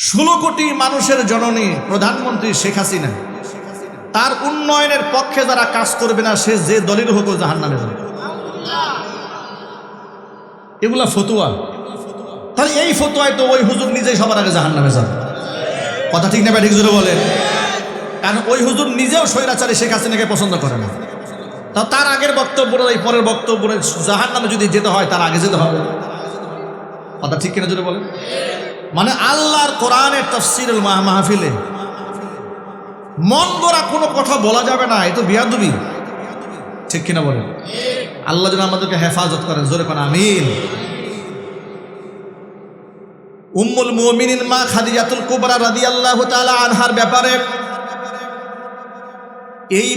ষোলো কোটি মানুষের জননী প্রধানমন্ত্রী শেখ হাসিনা। তার উন্নয়নের পক্ষে যারা কাজ করবে না, সে যে দলের হোক জাহান নামে যাবে। এগুলা ফতুয়া। তাহলে এই ফতুয়ায় তো ওই হুজুর নিজেই সবার আগে জাহান নামে যাবে। কথা ঠিক না ঠিক জোরে বলেন। কারণ ওই হুজুর নিজেও স্বৈরাচারী শেখ হাসিনাকে পছন্দ করে না। তা তার আগের বক্তব্য এই পরের বক্তব্য জাহান নামে যদি যেতে হয়, তার আগে যেতে হবে। কথা ঠিক কিনা জোরে বলেন? মানে আল্লাহর কোরআনের তফসিরুল মাহ মাহফিলে। মন গড়া কোনো কথা বলা যাবে না, এ তো বিয়াদুবি। ঠিক কিনা বলেন? আল্লাহ যেন আমাদেরকে হেফাজত করেন, জোরে কোন আমিন। উম্মুল মুমিনিন মা খাদিজাতুল কুবরা রাদিয়াল্লাহু তাআলা আনহার ব্যাপারে এই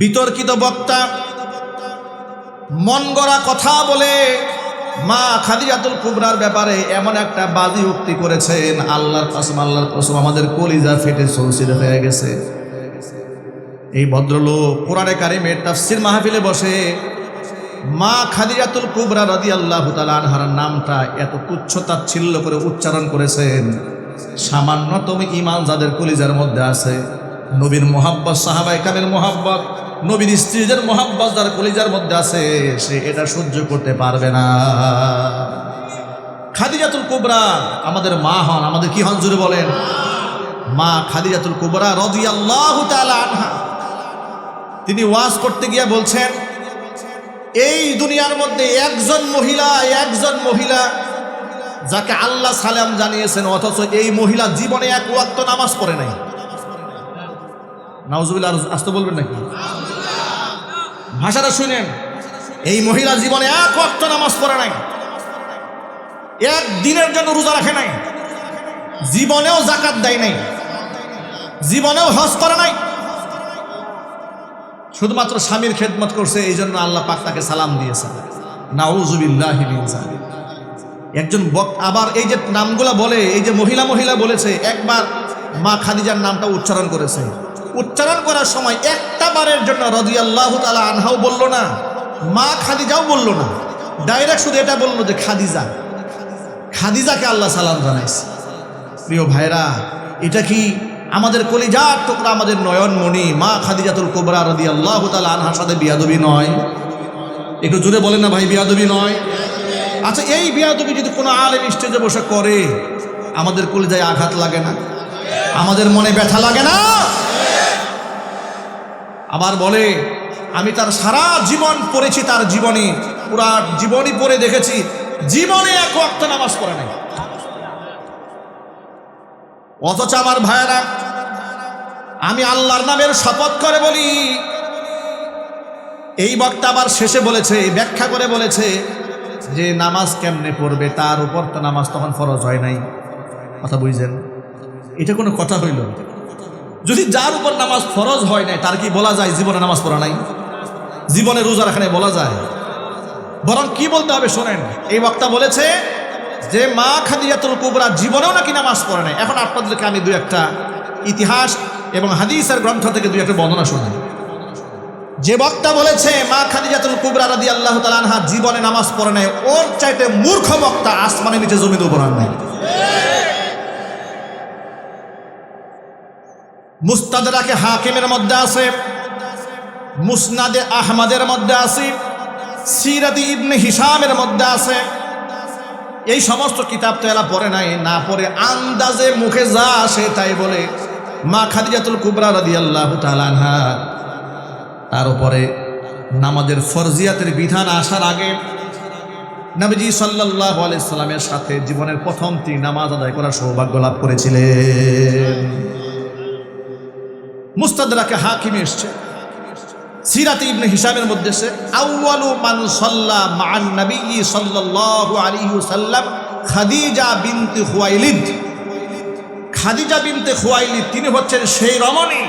বিতর্কিত বক্তা মন গড়া কথা বলে মা খাদিজাতুল কুবরার ব্যাপারে এমন একটা বাজি উক্তি করেছেন। আল্লাহর কসম আল্লাহর কসম, আমাদের কলিজা ফেটে সলসিল হয়ে গেছে। এই ভদ্রলোক কোরআনে কারিমের তাফসির মাহফিলে বসে, মা খাদিজাতুল কুবরা রাদি আল্লাহ আনহার নামটা এত তুচ্ছ তাচ্ছিল্য করে উচ্চারণ করেছেন। সামান্যতম ইমান যাদের কলিজার মধ্যে আছে, নবীর মোহাব্বত সাহাবাই কামের মোহাব্বত নবীর স্ত্রীদের মোহাব্বত যার কলিজার মধ্যে আছে, সে এটা সহ্য করতে পারবে না। খাদিজাতুল কুবরা আমাদের মা হন, আমাদের কি হন জুড়ে বলেন? মা খাদিজাতুল কুবরা রদি আনহা। তিনি ওয়াজ করতে গিয়ে বলছেন, এই দুনিয়ার মধ্যে একজন মহিলা একজন মহিলা যাকে আল্লাহ সালাম জানিয়েছেন, অথচ এই মহিলা জীবনে এক ওয়াক্ত নামাজ পড়ে নাই। নাউজুবিল্লাহ আসতে বলবেন নাকি? ভাষাটা শুনেন। এই মহিলা জীবনে এক ওয়াক্ত নামাজ পড়ে নাই। এক দিনের জন্য রোজা রাখে নাই। জীবনেও জাকাত দেয় নাই। জীবনেও হজ করে নাই। শুধুমাত্র স্বামীর খেদমত করছে, এই জন্য আল্লাহ পাক তাকে সালাম দিয়েছেন নাউজুবিল্লাহ একজন আবার এই যে নামগুলা বলে, এই যে মহিলা মহিলা বলেছে, একবার মা খাদিজার নামটা উচ্চারণ করেছে। উচ্চারণ করার সময় একটা বারের জন্য রদিয়াল্লাহ তালা আনহাও বলল না, মা খাদিজাও বলল না, ডাইরেক্ট শুধু এটা বলল যে খাদিজা, খাদিজাকে আল্লাহ সালাম জানাইছে। প্রিয় ভাইরা, এটা কি আমাদের কলিজার টুকরা, আমাদের নয়ন নয়নমণি, মা খাদিজাতুল কোবরা রদি আল্লাহ তালা আনহার সাথে বিয়াদবি নয়? একটু জুড়ে বলেন না ভাই, বিয়াদবি নয়? আচ্ছা এই বিয়াদবি যদি কোনো আলেম স্টেজে বসে করে, আমাদের কলিজায় আঘাত লাগে না? আমাদের মনে ব্যথা লাগে না? আবার বলে, আমি তার সারা জীবন পড়েছি তার জীবনী। পুরা জীবনী পড়ে দেখেছি। জীবনে এক ওয়াক্ত নামাজ পড়ে নাই। অথচ আমার ভাইয়েরা, আমি আল্লাহর নামের শপথ করে বলি, এই বক্তা আবার শেষে বলেছে ব্যাখ্যা করে বলেছে যে নামাজ কেমনে পড়বে? তার উপর তো নামাজ তখন ফরজ হয় নাই। কথা বুঝছেন এটা কোনো কথা হইল যদি যার উপর নামাজ ফরজ হয় নাই, তার কি বলা যায়? জীবনে নামাজ পড়া নাই। জীবনে রোজা রাখা নাই বলা যায়। বরং কি বলতে হবে শোনেন, এই বক্তা বলেছে যে, মা খাদিজাতুল কুবরা জীবনেও নাকি নামাজ পড়ে নাই। এখন আপনাদেরকে আমি দু একটা ইতিহাস এবং হাদিসের গ্রন্থ থেকে দু একটা বর্ণনা শোনাই। যে বক্তা বলেছে, মা খাদিজাতুল কুবরা রাদি আল্লাহ তালানহা জীবনে নামাজ পড়ে নাই, ওর চাইতে মূর্খ বক্তা আসমানে নিচে জমিতে উপর নাই। মুস্তাদাকে হাকিমের মধ্যে আছে, মুসনাদে আহমদের মধ্যে আছে সিরাদি ইবনে হিসামের মধ্যে আছে। এই সমস্ত কিতাব তো এরা পড়ে নাই, না পড়ে আন্দাজে মুখে যা আসে তাই বলে মা খাদিজাতুল কুবরা রাদি আল্লাহ তালানহা তার উপরে নামাজের ফরজিয়াতের বিধান আসার আগে নবীজি সাল্লাহ আলাইসাল্লামের সাথে জীবনের প্রথম তিনি নামাজ আদায় করার সৌভাগ্য লাভ করেছিলেন। মুস্তাদরাকে হাকিম এসছে। সিরাতে ইবনে হিসাবের মধ্যে সে আউয়ালু মান সাল্লা মান নবী সাল্লাল্লাহু আলাইহি সাল্লাম খাদিজা বিনতে খুয়াইলিদ। খাদিজা বিনতে খুয়াইলিদ তিনি হচ্ছেন সেই রমণী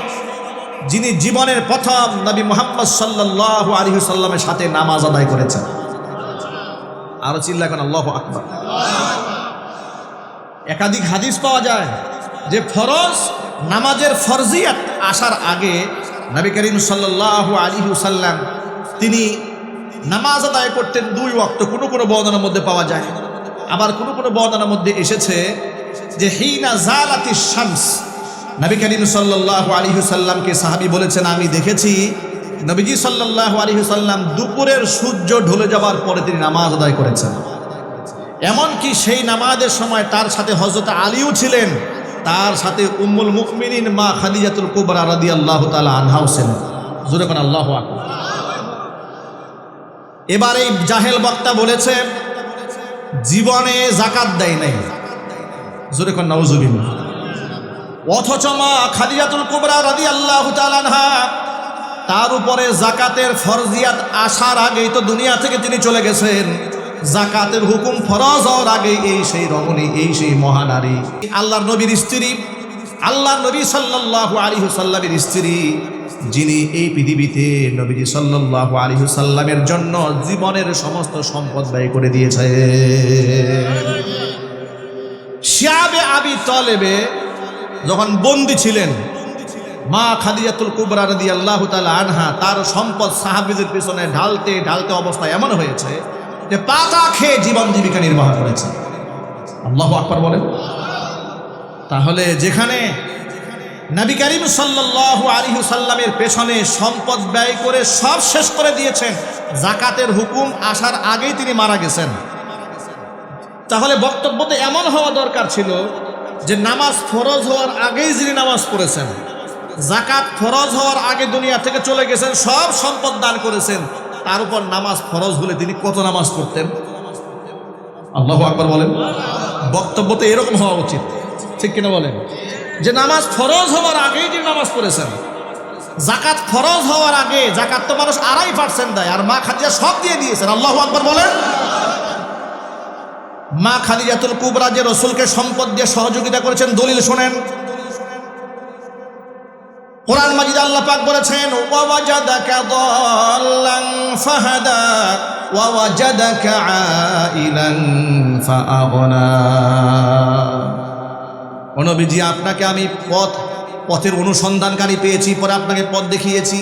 যিনি জীবনের প্রথম নবী মোহাম্মদ সাল্লাল্লাহু আলাইহি সাল্লামের সাথে নামাজ আদায় করেছেন। আরও চিল্লা কেন আল্লাহু আকবার। একাধিক হাদিস পাওয়া যায় যে ফরজ নামাজের ফরজিয়াত আসার আগে নবী করিম সাল্লাহ আলী সাল্লাম তিনি নামাজ আদায় করতেন দুই ওয়াক্ত। কোনো কোনো বর্ণনার মধ্যে পাওয়া যায়। আবার কোনো কোনো বর্ণনার মধ্যে এসেছে যে, হিনা জালাতি শামস। নবী করিম সাল্লাল্লাহু আলাইহি সাল্লামকে সাহাবী বলেছেন, আমি দেখেছি নবীজি সাল্লাল্লাহু আলাইহি সাল্লাম দুপুরের সূর্য ঢলে যাওয়ার পরে তিনি নামাজ আদায় করেছেন। এমনকি সেই নামাজের সময় তার সাথে হজরত আলীও ছিলেন। তার সাথে উম্মুল মুকমিনিন মা খাদিজাতুল কুবরা রাদিয়াল্লাহু তাআলা আনহাও ছিলেন। জোরে কোন আল্লাহু এবার এই জাহেল বক্তা বলেছে, জীবনে জাকাত দেয় নাই। জোরে কোন নাউজুবিল্লাহ অথচ মা খাদিজাতুল কুবরা রাদিয়াল্লাহু তাআলা আনহা, তার উপরে জাকাতের ফরজিয়াত আসার আগেই তো দুনিয়া থেকে তিনি চলে গেছেন। জাকাতের হুকুম ফরজ হওয়ার আগে এই সেই রমণী, এই সেই মহানারী। আল্লাহর নবীর স্ত্রী আল্লাহ নবী সাল্লাল্লাহু আলাইহি সাল্লামের স্ত্রী, যিনি এই পৃথিবীতে নবীজি সাল্লাল্লাহু আলাইহি সাল্লামের জন্য জীবনের সমস্ত সম্পদ ব্যয় করে দিয়েছে। শিয়াবে আবি তলেবে যখন বন্দী ছিলেন, মা খাদিজাতুল কুবরা রদি আল্লাহ তালা আনহা, তার সম্পদ সাহাবিদের পিছনে ঢালতে ঢালতে অবস্থা এমন হয়েছে পাতা খেয়ে জীবন জীবিকা নির্বাহ করেছে। আল্লাহ আকবর বলেন। তাহলে যেখানে নবী করিম সাল্লাল্লাহু আলাইহি সাল্লামের পেছনে সম্পদ ব্যয় করে সব শেষ করে দিয়েছেন জাকাতের হুকুম আসার আগেই তিনি মারা গেছেন। তাহলে বক্তব্যতে এমন হওয়া দরকার ছিল যে নামাজ ফরজ হওয়ার আগেই যিনি নামাজ পড়েছেন জাকাত ফরজ হওয়ার আগে দুনিয়া থেকে চলে গেছেন, সব সম্পদ দান করেছেন তার উপর নামাজ ফরজ হলে তিনি কত নামাজ পড়তেন? আল্লাহ আকবর বলেন। বক্তব্য তো এরকম হওয়া উচিত। ঠিক কিনা বলেন? যে নামাজ ফরজ হওয়ার আগেই যে নামাজ পড়েছেন। জাকাত ফরজ হওয়ার আগে জাকাত তো মানুষ আড়াই পার্সেন্ট দেয়, আর মা খাদিজা সব দিয়ে দিয়েছেন। আল্লাহ আকবর বলেন। মা খাদিজাতুল কুবরা যে রসুলকে সম্পদ দিয়ে সহযোগিতা করেছেন, দলিল শোনেন। কোরআন মাজিদ আল্লাহ পাক বলেছেন, ওয়াওয়াজাদাকা দাল্লান ফাহাদা, ওয়াওয়াজাদাকা আইলান ফাআগনা। নবীজি, আপনাকে আমি পথ, পথের অনুসন্ধানকারী পেয়েছি, পরে আপনাকে পথ দেখিয়েছি।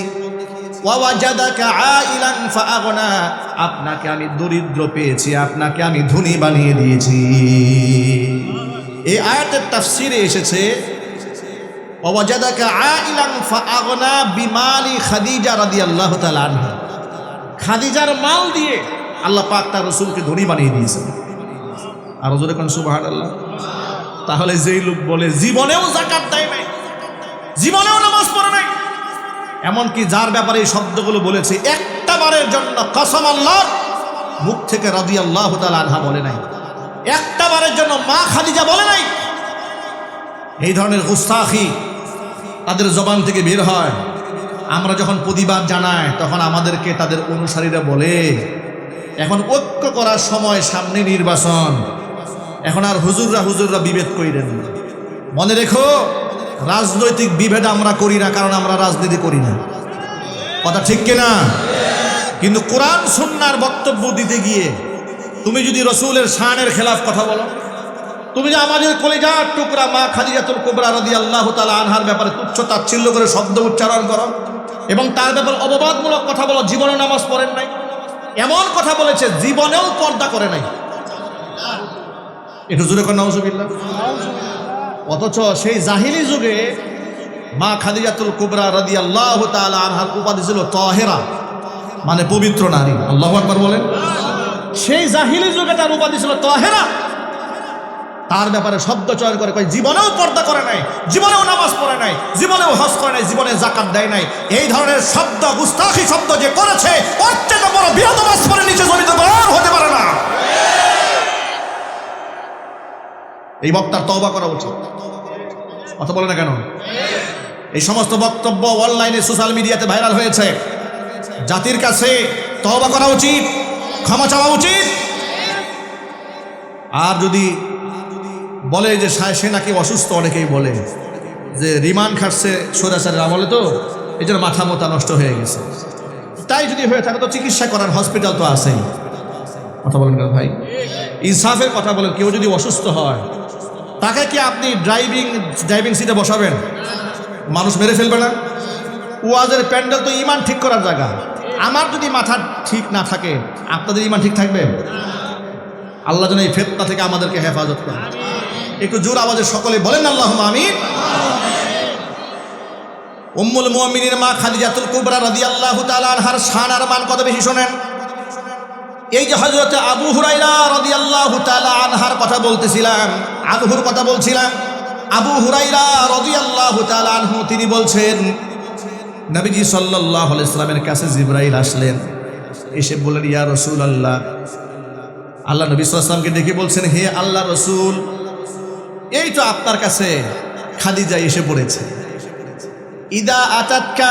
আপনাকে আমি দরিদ্র পেয়েছি, আপনাকে আমি ধনী বানিয়ে দিয়েছি। এই আয়াতের তাফসিরে এসেছে ওয়াজাদাকা আইলান ফাআগনা বিমালি খাদিজা রাদিয়াল্লাহু তাআলা আনহা। খাদিজার মাল দিয়ে আল্লাহ পাক তার রসুলকে ধনী বানিয়ে দিয়েছেন। আর জোরে কোন সুবহানাল্লাহ? তাহলে যেই লোক বলে, জীবনেও জাকাত দেয় নাই, জীবনেও নামাজ পড়ে নাই। এমনকি যার ব্যাপারে এই শব্দগুলো বলেছে, একটা বারের জন্য কসম আল্লাহ মুখ থেকে রাদি আল্লাহ আনহা বলে নাই। একটা বারের জন্য মা খাদিজা বলে নাই। এই ধরনের গুস্তাখি তাদের জবান থেকে বের হয়। আমরা যখন প্রতিবাদ জানাই, তখন আমাদেরকে তাদের অনুসারীরা বলে, এখন ঐক্য করার সময় সামনে নির্বাচন। এখন আর হুজুররা হুজুররা বিভেদ করিলেন। মনে রেখো, রাজনৈতিক বিভেদ আমরা করি না, কারণ আমরা রাজনীতি করি না। কথা ঠিক কিনা? কিন্তু কোরআন সুন্নার বক্তব্য দিতে গিয়ে, তুমি যদি রসুলের শানের খেলাফ কথা বলো তুমি যে আমাদের কলিজার টুকরা মা খাদিজাতুল কুবরা রদি আল্লাহ তালা আনহার ব্যাপারে তুচ্ছ তাচ্ছিল্য করে শব্দ উচ্চারণ করো এবং তার ব্যাপারে অববাদমূলক কথা বলো, জীবনে নামাজ পড়েন নাই। এমন কথা বলেছে, জীবনেও পর্দা করে নাই। একটু কর নজুবিল্লা অথচ সেই জাহিলি যুগে মা খাদিজাতুল কুবরা রদি আল্লাহ তালা আনহার উপাধি ছিল তহেরা মানে পবিত্র নারী। আল্লাহ আকবর বলেন। সেই জাহিলি যুগে তার উপাধি ছিল তহেরা। তার ব্যাপারে শব্দ চয়ন করে, কয়, জীবনেও পর্দা করে নাই, জীবনেও নামাজ পড়ে নাই, জীবনেও হজ করে নাই, জীবনে জাকাত দেয় নাই। এই ধরনের শব্দ, গুস্তাখি শব্দ যে করেছে, ওর বড় বিরোধবাস পরে নিচে জমিতে বার হতে পারে না। এই বক্তার তওবা করা উচিত। কথা বলে না কেন? এই সমস্ত বক্তব্য অনলাইনে সোশ্যাল মিডিয়াতে ভাইরাল হয়েছে। জাতির কাছে তওবা করা উচিত, ক্ষমা চাওয়া উচিত। আর যদি বলে যে সা- নাকি অসুস্থ, অনেকেই বলে। যে রিমান্ড খাটছে সোজাচারের আমলে তো জন্য মাথা মোতা নষ্ট হয়ে গেছে। তাই যদি হয়ে থাকে তো চিকিৎসা করার হসপিটাল তো আছেই। কথা বলেন ভাই? ইনসাফের কথা বলেন, কেউ যদি অসুস্থ হয়, তাকে কি আপনি ড্রাইভিং ড্রাইভিং সিটে বসাবেন? মানুষ মেরে ফেলবে না? ওয়াজের প্যান্ডেল তো ইমান ঠিক করার জায়গা। আমার যদি মাথা ঠিক না থাকে, আপনাদের ইমান ঠিক থাকবে? আল্লাহ যেন এই ফেতনা থেকে আমাদেরকে হেফাজত করে একটু জোর আওয়াজে সকলে বলেন আল্লাহ আমিন। উম্মুল মুমিনির মা খাদিজাতুল কুবরা রাদিয়াল্লাহু তাআলা আনহার শান আর মান কত বেশি শোনেন। এই যে হযরত আবু হুরাইরা রাদিয়াল্লাহু তাআলা আনহার কথা বলতেছিলাম আনহুর কথা বলছিলাম, আবু হুরাইরা রাদিয়াল্লাহু তাআলা আনহু তিনি বলছেন, নবীজি সাল্লাল্লাহু আলাইহি সাল্লামের কাছে জিবরাইল আসলেন। এসে বললেন, ইয়া রাসূলুল্লাহ। আল্লাহ নবী সাল্লাল্লাহু আলাইহি সাল্লামকে ডেকে বলছেন, হে আল্লাহ রসুল এই তো আপনার কাছে খাদিজা এসে পড়েছে। ইদা আতাতকা,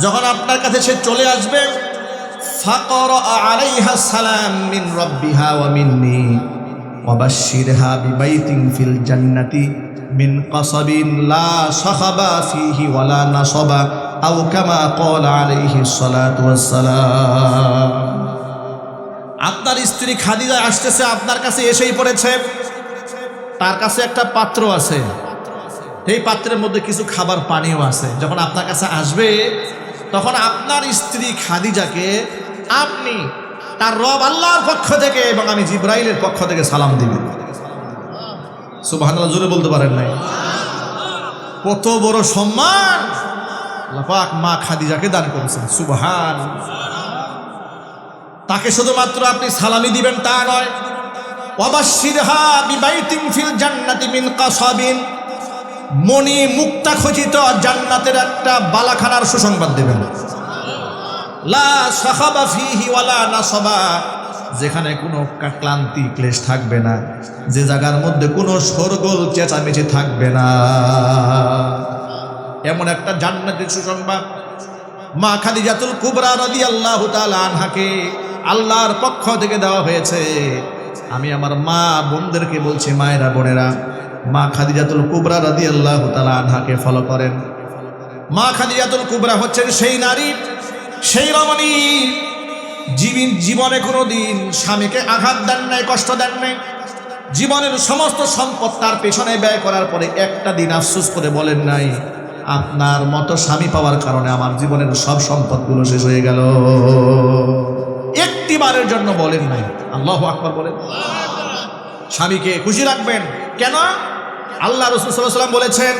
যখন আপনার কাছে সে চলে আসবে আলাইহা সালাম মিন ওয়া ফিল মিন লা ওয়ালা আপনার স্ত্রী খাদিজা আসতেছে, আপনার কাছে এসেই পড়েছে। তার কাছে একটা পাত্র আছে। এই পাত্রের মধ্যে কিছু খাবার পানিও আছে। যখন আপনার কাছে আসবে, তখন আপনার স্ত্রী খাদিজাকে, আপনি তার রব আল্লাহর পক্ষ থেকে এবং আমি জিব্রাইলের পক্ষ থেকে সালাম দিবেন সুবাহান জোরে বলতে পারেন নাই? কত বড় সম্মান! লাফাক মা খাদিজাকে দান করেছেন। সুবহান। তাকে শুধুমাত্র আপনি সালামি দিবেন তা নয় মিন মুক্তা খচিত জান্নাতের একটা বালাখানার সুসংবাদ দেবেন। লা নাসাবা। যেখানে কোনো ক্লান্তি ক্লেশ থাকবে না। যে জায়গার মধ্যে কোনো সরগোল চেঁচামেচি থাকবে না। এমন একটা জান্নাতের সুসংবাদ। মা খালি খাদিজাতুল কুবরা রাদিয়াল্লাহু তাআলা আনহাকে আল্লাহর পক্ষ থেকে দেওয়া হয়েছে। আমি আমার মা বোনদেরকে বলছি, মায়েরা, বোনেরা, মা খাদিজাতুল কুবরা রাদিয়াল্লাহু তাআলা আনহাকে ফলো করেন। মা খাদিজাতুল কুবরা হচ্ছেন সেই নারী, সেই রমণী, জীবন জীবনে কোনো দিন স্বামীকে আঘাত দেন নাই, কষ্ট দেন নাই। জীবনের সমস্ত সম্পদ তার পেছনে ব্যয় করার পরে একটা দিন আফসোস করে বলেন নাই, আপনার মতো স্বামী পাওয়ার কারণে আমার জীবনের সব সম্পদগুলো শেষ হয়ে গেল। একটি বারের জন্য বলেন নাই। আল্লাহ আকবর বলেন। স্বামীকে খুশি রাখবেন। কেন? আল্লাহ রসুল সাল্লাহ সাল্লাম বলেছেন,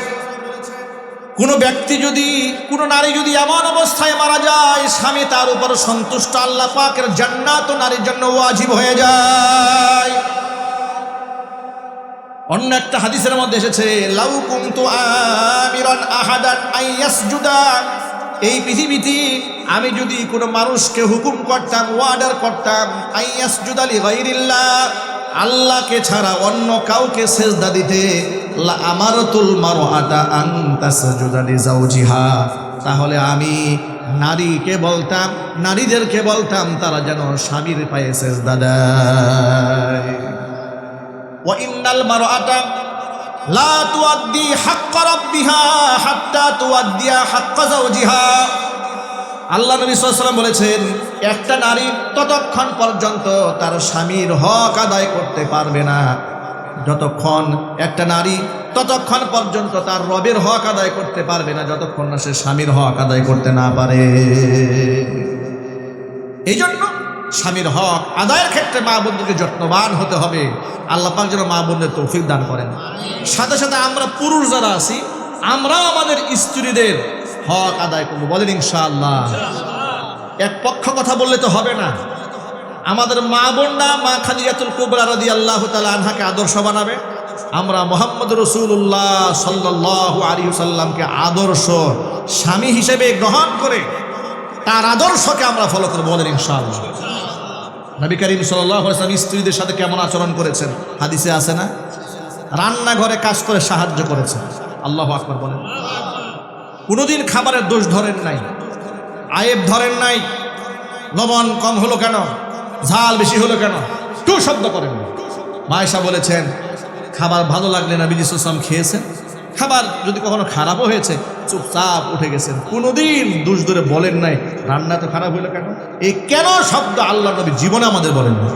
কোনো ব্যক্তি যদি, কোনো নারী যদি এমন অবস্থায় মারা যায়, স্বামী তার উপর সন্তুষ্ট, আল্লাহ পাকের জান্নাত নারীর জন্য ওয়াজিব হয়ে যায়। অন্য একটা হাদিসের মধ্যে এসেছে, লাউ কুনতু আমিরান আহাদান আইয়াসজুদা এই পৃথিবীতে আমি যদি কোনো মানুষকে হুকুম করতাম ওয়ার্ডার করতাম আইয়াস জুদালি গাইরিল্লা আল্লাহকে ছাড়া অন্য কাউকে সেজদা দিতে আমার তুল মারো আটা আংতাসুদালি যাও জিহা তাহলে আমি নারীকে বলতাম, নারীদেরকে বলতাম, তারা যেন স্বামীর পায়ে সেজদা দেয়। ও ইন্দাল মারো আটা লা তুয়াদ্দি হাক্কা রাব্বিহা হাত্তা তুয়াদ্দিয়া হাক্কা যাওজিহা। আল্লাহ নবী সাল্লাম বলেছেন, একটা নারী ততক্ষণ পর্যন্ত তার স্বামীর হক আদায় করতে পারবে না। যতক্ষণ একটা নারী ততক্ষণ পর্যন্ত তার রবের হক আদায় করতে পারবে না, যতক্ষণ না সে স্বামীর হক আদায় করতে না পারে। এই জন্য স্বামীর হক আদায়ের ক্ষেত্রে মা বোনদেরকে যত্নবান হতে হবে। আল্লাহ পাক যেন মা বোনদের তৌফিক দান করেন। সাথে সাথে আমরা পুরুষ যারা আছি, আমরাও আমাদের স্ত্রীদের হক আদায় করব। বলেন ইনশাআল্লাহ। এক পক্ষ কথা বললে তো হবে না। আমাদের মা বোনরা মা খাদিজাতুল কুবরা রাদি আল্লাহ তালা আনহাকে আদর্শ বানাবে। আমরা মোহাম্মদ রসুল্লাহ সাল্লাহ আলী সাল্লামকে আদর্শ স্বামী হিসেবে গ্রহণ করে তার আদর্শকে আমরা ফলো করব। বলেন ইনশাআল্লাহ। নবী করিম সাল্লাম স্ত্রীদের সাথে কেমন আচরণ করেছেন? হাদিসে আছে না? রান্নাঘরে কাজ করে সাহায্য করেছেন। আল্লাহ আকবর বলেন। কোনোদিন খাবারের দোষ ধরেন নাই। আয়েব ধরেন নাই। লবণ কম হলো কেন? ঝাল বেশি হলো কেন? টু শব্দ করেন মায়েশা বলেছেন, খাবার ভালো লাগলে না বিজি সুসলাম খেয়েছেন? খাবার যদি কখনো খারাপও হয়েছে, চুপচাপ উঠে গেছেন। কোনোদিন দুষ ধরে বলেন নাই, রান্না তো খারাপ হলো কেন? এই কেন শব্দ আল্লাহ নবী জীবনে আমাদের বলেন না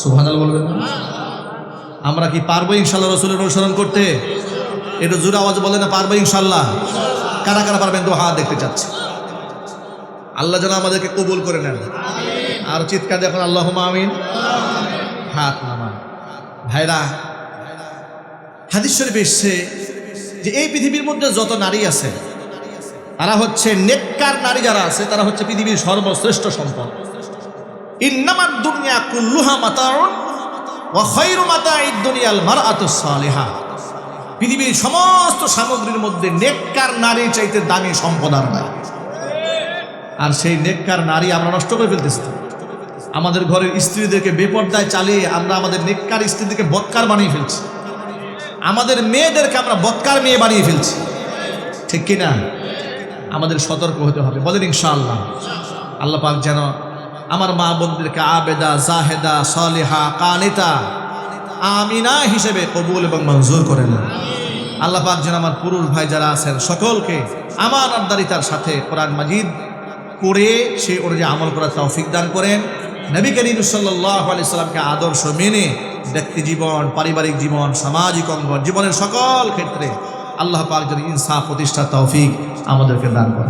সুভানাল বলবেন? আমরা কি পারব ইনশাল্লাহ রসুলের অনুসরণ করতে? এটা জোরে আওয়াজ বলে না পারব ইনশাল্লাহ? কারা কারা পারবেন তো হা দেখতে চাচ্ছে। আল্লাহ যেন আমাদেরকে কবুল করে নেন। আর চিৎকার দেখুন আল্লাহ আমিন। হাত নামান। ভাইরা হাদিস শরীফ এসছে যে এই পৃথিবীর মধ্যে যত নারী আছে, তারা হচ্ছে নেককার নারী যারা আছে, তারা হচ্ছে পৃথিবীর সর্বশ্রেষ্ঠ সম্পদ। ইন্নামার দুনিয়া কুল্লুহা সালিহা। পৃথিবীর সমস্ত সামগ্রীর মধ্যে নেককার নারী চাইতে দামি সম্পদ আর নাই। আর সেই নেককার নারী আমরা নষ্ট করে ফেলতেছি আমাদের ঘরের স্ত্রীদেরকে বেপর্দায় চালিয়ে আমরা আমাদের নেককার স্ত্রীদেরকে বৎকার বানিয়ে ফেলছি। আমাদের মেয়েদেরকে আমরা বৎকার মেয়ে বানিয়ে ফেলছি। ঠিক কিনা? আমাদের সতর্ক হতে হবে। বলেন ইনশাআল্লাহ। আল্লাহ পাক যেন আমার মা বোনদেরকে আবেদা, জাহেদা, সালেহা কানিতা আমিনা হিসেবে কবুল এবং মঞ্জুর করে করেন। আল্লাহ পাক যেন আমার পুরুষ ভাই যারা আছেন সকলকে আমার আবদারিতার সাথে কোরআন মাজিদ করে সেই অনুযায়ী আমল করার তৌফিক দান করেন। নবী করিম সাল্লাহ আলি সাল্লামকে আদর্শ মেনে ব্যক্তি জীবন, পারিবারিক জীবন, সামাজিক অঙ্গন, জীবনের সকল ক্ষেত্রে আল্লাহ পাক যেন ইনসাফ, প্রতিষ্ঠা, তৌফিক আমাদেরকে দান করেন।